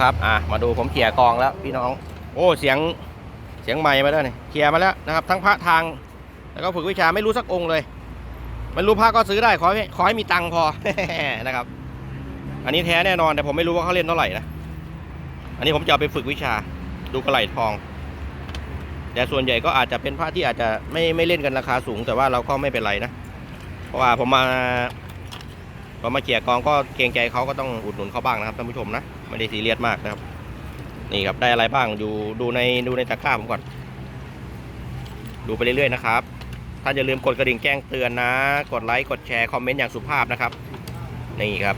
ครับ อะ มาดูผมเขี่ยกองแล้วพี่น้อง โอ้ เสียง เสียงใหม่มาแล้วนี่เขี่ยมาแล้วนะครับ ทั้งพระทาง แล้วก็ฝึกวิชาไม่รู้สักองค์เลย ไม่รู้พระก็ซื้อได้ ขอให้ขอให้มีตังค์พอ นะครับ อันนี้แท้แน่นอนแต่ผมไม่รู้ว่าเขาเล่นเท่าไหร่นะ อันนี้ผมจะเอาไปฝึกวิชา ดูกระไหล่ทอง แต่ส่วนใหญ่ก็อาจจะเป็นพระที่อาจจะไม่ไม่เล่นกันราคาสูง แต่ว่าเราก็ไม่เป็นไรนะ เพราะว่าผมมาผมมาเกี่ยกองก็เกรงใจเขาก็ต้องอุดหนุนเขาบ้างนะครับท่านผู้ชมนะ ไม่ได้ซีเรียสมากนะครับ นี่ครับได้อะไรบ้างดูดูในดูในตะกร้าผมก่อน ดูไปเรื่อยๆนะครับท่านอย่าลืมกดกระดิ่งแจ้งเตือนนะ กดไลค์กดแชร์คอมเมนต์อย่างสุภาพนะครับนี่ครับ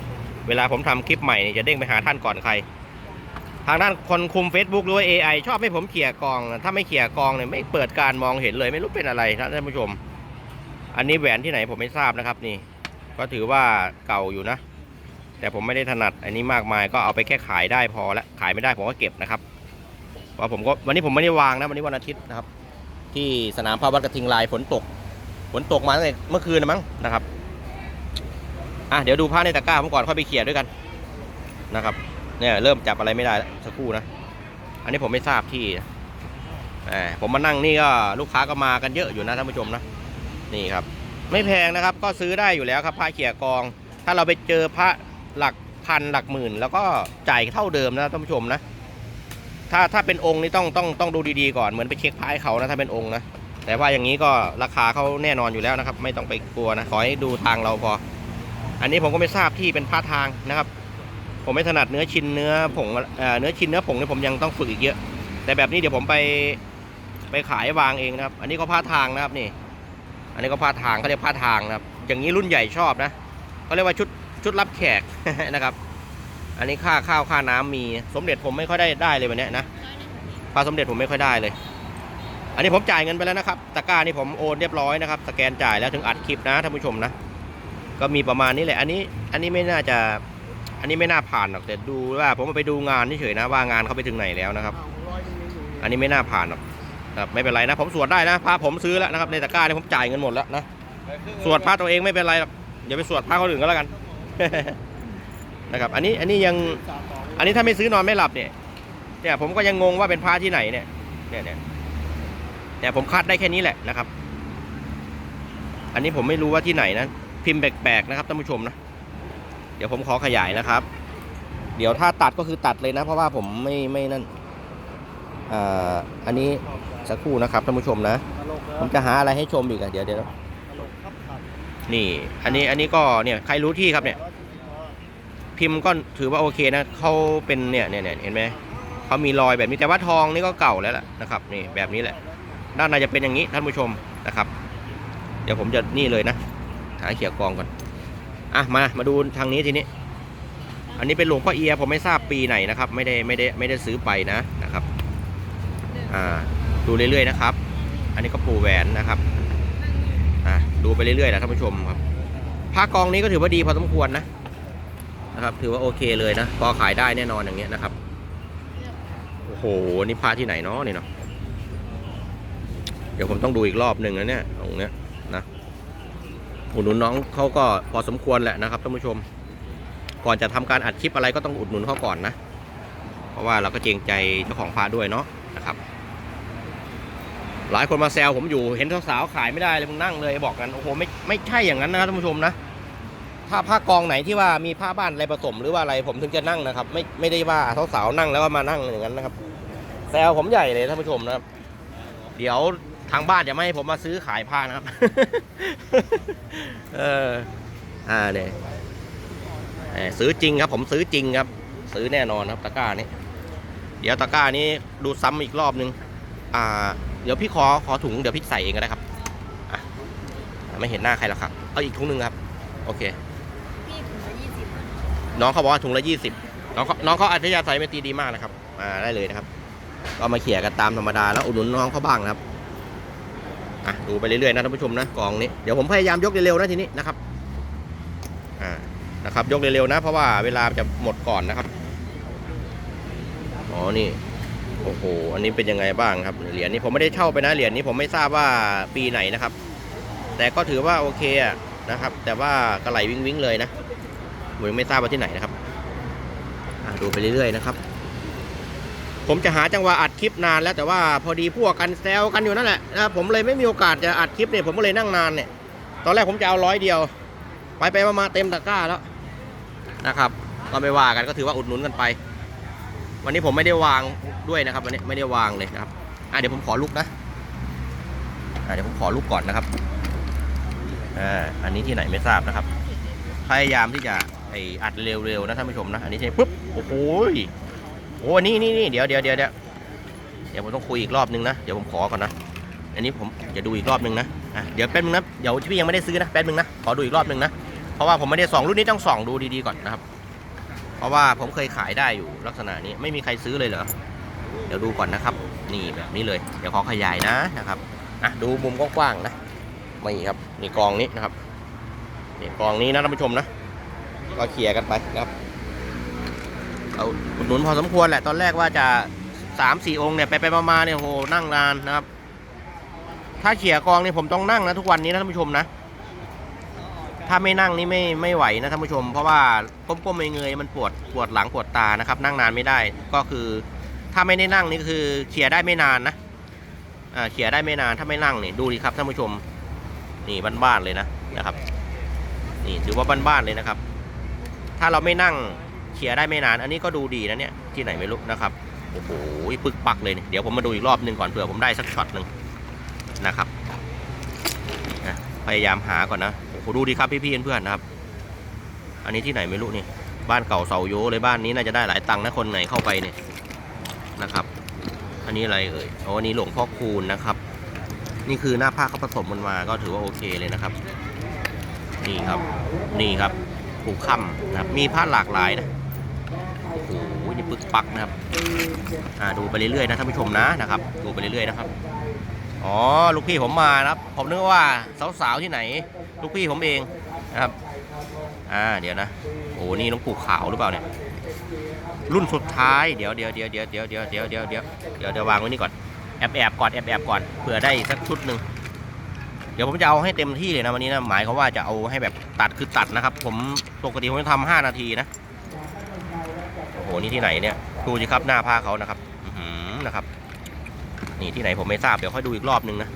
เวลาผมทำคลิปใหม่เนี่ยจะเด้งไปหาท่านก่อนใคร ทางด้านคนคุม Facebook หรือว่า AI ชอบให้ผมเขี่ยกอง ถ้าไม่เขี่ยกองเนี่ยไม่เปิดการมองเห็นเลยไม่รู้เป็นอะไรนะท่านผู้ชม อันนี้แหวนที่ไหนผมไม่ทราบนะครับนี่ ก็ถือว่าเก่าอยู่นะ แต่ผมไม่ได้ถนัดอันนี้มากมายก็เอาไปแค่ขายได้พอละขายไม่ได้ผมก็เก็บนะครับเพราะผมก็วันนี้ผมไม่ได้วางนะวันนี้วันอาทิตย์นะครับ ที่สนามพาวัดกระทิงลายฝนตกฝนตกมาตั้งแต่เมื่อคืนนะมั้งนะครับอะเดี๋ยวดูผ้าในตะกร้าผมก่อนค่อยไปเขี่ยด้วยกันนะครับเนี่ยเริ่มจับอะไรไม่ได้แล้วสักครู่นะ อันนี้ผมไม่ทราบที่แหมผมมานั่งนี่ก็ลูกค้าก็มากันเยอะอยู่นะท่านผู้ชมนะนี่ครับ ไม่แพงนะครับก็ซื้อได้อยู่แล้วครับผ้าเขี่ยกอง ถ้าเราไปเจอพระ หลักพันหลักหมื่น แล้วก็จ่ายเท่าเดิมนะท่านผู้ชมนะ ถ้าถ้าเป็นองค์นี่ต้องต้องต้องดูดีๆก่อนเหมือนไปเช็คพระให้เขานะถ้าเป็นองค์นะแต่ว่าอย่างนี้ก็ราคาเขาแน่นอนอยู่แล้วนะครับ ไม่ต้องไปกลัวนะขอให้ดูทางเราพอ อันนี้ผมก็ไม่ทราบที่เป็นพระทางนะครับ ผมไม่ถนัดเนื้อชิ้นเนื้อผงเอ่อเนื้อชิ้นเนื้อผงเนี่ยผมยังต้องฝึกอีกเยอะ แต่แบบนี้เดี๋ยวผมไปไปขายวางเองนะครับ อันนี้ก็ผ้าทางนะครับนี่ อันนี้ก็ผ้าทางเขาเรียกผ้าทางนะครับ อย่างนี้รุ่นใหญ่ชอบนะเขาเรียกว่าชุด ชุดรับแขกนะครับ อันนี้ค่าข้าวค่าน้ำมีสมเด็จผมไม่ค่อยได้ได้เลยวันนี้นะพระสมเด็จผมไม่ค่อยได้เลย อันนี้ผมจ่ายเงินไปแล้วนะครับตะกร้านี่ผมโอนเรียบร้อยนะครับสแกนจ่ายแล้วถึงอัดคลิปนะท่านผู้ชมนะ ก็มีประมาณนี้แหละ อันนี้อันนี้ไม่น่าจะ อันนี้ไม่น่าผ่านหรอกแต่ดูว่าผมไปดูงานเฉยๆนะว่างานเขาไปถึงไหนแล้วนะครับ อันนี้ไม่น่าผ่านหรอกครับไม่เป็นไรนะผมสวดได้นะพระผมซื้อแล้วนะครับในตะกร้านี่ผมจ่ายเงินหมดแล้วนะสวดพระตัวเองไม่เป็นไรหรอกอย่าไปสวดพระคนอื่นก็แล้วกัน นะครับ อันนี้อันนี้ยังอันนี้ถ้าไม่ซื้อนอนไม่หลับเนี่ยเนี่ยผมก็ยังงงว่าเป็นพระที่ไหนเนี่ยเนี่ยเนี่ยเนี่ยผมคาดได้แค่นี้แหละนะครับ อันนี้ผมไม่รู้ว่าที่ไหนนะพิมพ์แปลกๆนะครับท่านผู้ชมนะเดี๋ยวผมขอขยายนะครับ เดี๋ยวถ้าตัดก็คือตัดเลยนะ เพราะว่าผมไม่ไม่นั่นอ่าอันนี้สักครู่นะครับท่านผู้ชมนะ ผมจะหาอะไรให้ชมอีกอะเดี๋ยวเดี๋ยว นี่ อันนี้อันนี้ก็เนี่ยใครรู้ที่ครับเนี่ย พิมพ์ก็ถือว่าโอเคนะเขาเป็นเนี่ยเนี่ยเห็นไหมเขามีรอยแบบนี้แต่ว่าทองนี่ก็เก่าแล้วแหละนะครับ นี่แบบนี้แหละ ด้านในจะเป็นอย่างนี้ท่านผู้ชมนะครับ เดี๋ยวผมจะนี่เลยนะหาเขียกองก่อนอะมามาดูทางนี้ทีนี้ อันนี้เป็นหลวงพ่อเอียผมไม่ทราบปีไหนนะครับ ไม่ได้ไม่ได้ไม่ได้ซื้อไปนะนะครับ อ่าดูเรื่อยๆนะครับ อันนี้ก็ปูแหวนนะครับ ไปเรื่อยๆนะท่านผู้ชมครับผ้ากองนี้ก็ถือว่าดีพอสมควรนะนะครับ ถือว่าโอเคเลยนะพอขายได้แน่นอนอย่างเงี้ยนะครับโอ้โหนี่ผ้าที่ไหนเนาะนี่เนาะเดี๋ยวผมต้องดูอีกรอบหนึ่งนะเนี่ยตรงเนี้ยนะอุดหนุนน้องเขาก็พอสมควรแหละนะครับท่านผู้ชม ก่อนจะทำการอัดคลิปอะไรก็ต้องอุดหนุนเขาก่อนนะ เพราะว่าเราก็เกรงใจเจ้าของพาด้วยเนาะนะครับ หลายคนมาแซวผมอยู่เห็นสาวๆขายไม่ได้เลยมึงนั่งเลยบอกกันโอ้โหไม่ไม่ใช่อย่างนั้นนะครับท่านผู้ชมนะ ถ้าผ้ากองไหนที่ว่ามีผ้าบ้านอะไรผสมหรือว่าอะไรผมถึงจะนั่งนะครับ ไม่ไม่ได้ว่าสาวๆนั่งแล้วก็มานั่งอย่างนั้นนะครับ แซวผมใหญ่เลยท่านผู้ชมนะครับ เดี๋ยวทางบ้านจะไม่ให้ผมมาซื้อขายผ้านะครับ เอออ่าเนี่ยซื้อจริงครับ ผมซื้อจริงครับ ซื้อแน่นอนครับตะกร้านี้ เดี๋ยวตะกร้านี้ดูซ้ำอีกรอบนึง อ่า เดี๋ยวพี่ขอขอถุงเดี๋ยวพี่ใส่เองก็ได้ครับอะไม่เห็นหน้าใครหรอกครับ เอาอีกถุงหนึ่งครับ โอเค พี่ถุงละยี่สิบน้องเขาบอกว่าถุงละยี่สิบน้องเขาน้องเขาอัธยาศัยไม่ตรีดีมากนะครับ มาได้เลยนะครับ ก็มาเขี่ยกันตามธรรมดาแล้วอุดหนุนน้องเขาบ้างนะครับ อะดูไปเรื่อยๆนะท่านผู้ชมนะกองนี้ เดี๋ยวผมพยายามยกเร็วๆนะทีนี้นะครับ อ่า นะครับ ยกเร็วๆนะ เพราะว่าเวลาจะหมดก่อนนะครับ อ๋อ นี่ โอ้โห อันนี้เป็นยังไงบ้างครับ เหรียญนี้ผมไม่ได้เช่าไปนะ เหรียญนี้ผมไม่ทราบว่าปีไหนนะครับ แต่ก็ถือว่าโอเคอะนะครับ แต่ว่ากระไหลวิ่งๆเลยนะผมยังไม่ทราบว่าที่ไหนนะครับดูไปเรื่อยๆนะครับ ผมจะหาจังหวะอัดคลิปนานแล้วแต่ว่าพอดีพวกกันแซวกันอยู่นั่นแหละนะผมเลยไม่มีโอกาสจะอัดคลิปเนี่ยผมก็เลยนั่งนานเนี่ย ตอนแรกผมจะเอาร้อยเดียว ไปไปมามาเต็มตะกร้าแล้วนะครับ ก็ไม่ว่ากันก็ถือว่าอุดหนุนกันไป วันนี้ผมไม่ได้วางด้วยนะครับวันนี้ไม่ได้วางเลยนะครับอะเดี๋ยวผมขอลุกนะอะเดี๋ยวผมขอลุกก่อนนะครับอ่าอันนี้ที่ไหนไม่ทราบนะครับ พยายามที่จะไออัดเร็วๆนะท่านผู้ชมนะอันนี้ใช่ปุ๊บโอ้โหยโอ้นี่นี่นี่เดี๋ยวเดี๋ยวเดี๋ยวเดี๋ยวเดี๋ยวผมต้องคุยอีกรอบนึงนะเดี๋ยวผมขอก่อนนะอันนี้ผมจะดูอีกรอบนึงนะอะเดี๋ยวแป๊บนึงนะเดี๋ยวพี่ยังไม่ได้ซื้อนะแป๊บนึงนะขอดูอีกรอบนึงนะเพราะว่าผมไม่ได้ส่องรุ่นนี้ต้องส่องดูดีๆก่อนนะครับ ราะว่าผมเคยขายได้อยู่ลักษณะนี้ไม่มีใครซื้อเลยเหรอเดี๋ยวดูก่อนนะครับนี่แบบนี้เลย เดี๋ยวขอขยายนะนะครับอะดูมุมกว้างๆนะนี่ครับนี่กองนี้นะครับนี่กองนี้นะท่านผู้ชมนะก็เคลียร์กันไปนะครับเอาหนุนพอสมควรแหละตอนแรกว่าจะสามสี่องค์เนี่ยไปไปมาๆเนี่ยโหนั่งนานนะครับ ถ้าเขี่ยกองเนี่ยผมต้องนั่งนะทุกวันนี้นะท่านผู้ชมนะ ถ้าไม่นั่งนี่ไม่ไม่ไหวนะท่านผู้ชม เพราะว่าก้มๆเงยๆมันปวดปวดหลังปวดตานะครับ นั่งนานไม่ได้ก็คือ ถ้าไม่ได้นั่งนี่คือเขี่ยได้ไม่นานนะอ่าเขี่ยได้ไม่นานถ้าไม่นั่งนี่ดูดิครับท่านผู้ชม นี่บ้านๆเลยนะนะครับนี่ถือว่าบ้านๆเลยนะครับ ถ้าเราไม่นั่งเขี่ยได้ไม่นาน อันนี้ก็ดูดีนะเนี่ยที่ไหนไม่รู้นะครับโอ้โหปึกปักเลยเเดี๋ยวผมมาดูอีกรอบหนึ่งก่อนเผื่อผมได้สักช็อตหนึ่งนะครับ พยายามหาก่อนนะโอ้โหดูดีครับพี่ๆเพื่อนๆนะครับ อันนี้ที่ไหนไม่รู้นี่ บ้านเก่าเสาโยเลยบ้านนี้น่าจะได้หลายตังค์นะคนไหนเข้าไปเนี่ยนะครับ อันนี้อะไรเอ่ยโอ้อันนี้หลวงพ่อคูณนะครับ นี่คือหน้าผ้าเขาผสมมันมาก็ถือว่าโอเคเลยนะครับ นี่ครับ นี่ครับผูกค่ำนะครับ มีผ้าหลากหลายนะโอ้โหนี่ปึกปักนะครับ อ่าดูไปเรื่อยๆนะท่านผู้ชมนะนะครับ ดูไปเรื่อยๆนะครับ อ๋อลูกพี่ผมมานะครับ ผมนึกว่าสาวๆที่ไหน ลูกพี่ผมเองนะครับ อ่าเดี๋ยวนะโอ้นี่น้องปู่ขาวหรือเปล่าเนี่ยรุ่นสุดท้ายเดี๋ยวเดี๋ยวเดี๋ยวเดี๋ยวเดี๋ยวเดี๋ยวเดี๋ยวเดี๋ยวเดี๋ยวเดี๋ยวเดี๋ยววางไว้นี่ก่อนแอบแอบก่อนแอบแอบก่อนเผื่อได้สักชุดหนึ่งเดี๋ยวผมจะเอาให้เต็มที่เลยนะวันนี้นะหมายเขาว่าจะเอาให้แบบตัดคือตัดนะครับ ผมปกติผมจะทำห้านาทีนะโอ้โหนี่ที่ไหนเนี่ยดูสิครับหน้าผ้าเขานะครับอื้อหือนะครับ นี่ที่ไหนผมไม่ทราบเดี๋ยวค่อยดูอีกรอบนึงนะ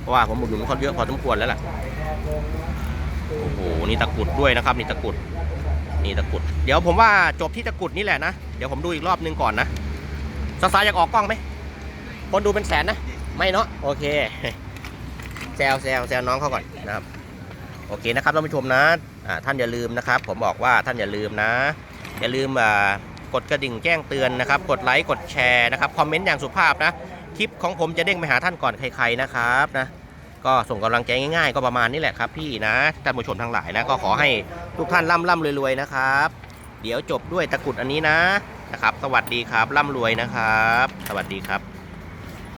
เพราะว่าผมอุดหนุนเขาเยอะพอสมควรแล้วล่ะโอ้โหนี่ตะกุดด้วยนะครับ นี่ตะกุดนี่ตะกุด เดี๋ยวผมว่าจบที่ตะกุดนี่แหละนะเดี๋ยวผมดูอีกรอบนึงก่อนนะสายอยากออกกล้องไหมคนดูเป็นแสนนะไม่เนาะโอเคแซวแซวแซวน้องเขาก่อนนะครับโอเคนะครับท่านผู้ชมนะท่านอย่าลืมนะครับ ผมบอกว่าท่านอย่าลืมนะ อย่าลืมกดกระดิ่งแจ้งเตือนนะครับ กดไลค์กดแชร์นะครับคอมเมนต์อย่างสุภาพนะ คลิปของผมจะเด้งไปหาท่านก่อนใครๆนะครับนะก็ส่งกำลังใจง่ายๆ ก็ประมาณนี้แหละครับพี่นะท่านผู้ชมทั้งหลายนะก็ขอให้ทุกท่านร่ำร่ำรวยๆนะครับ เดี๋ยวจบด้วยตะกรุดอันนี้นะนะครับ สวัสดีครับร่ำรวยนะครับ สวัสดีครับ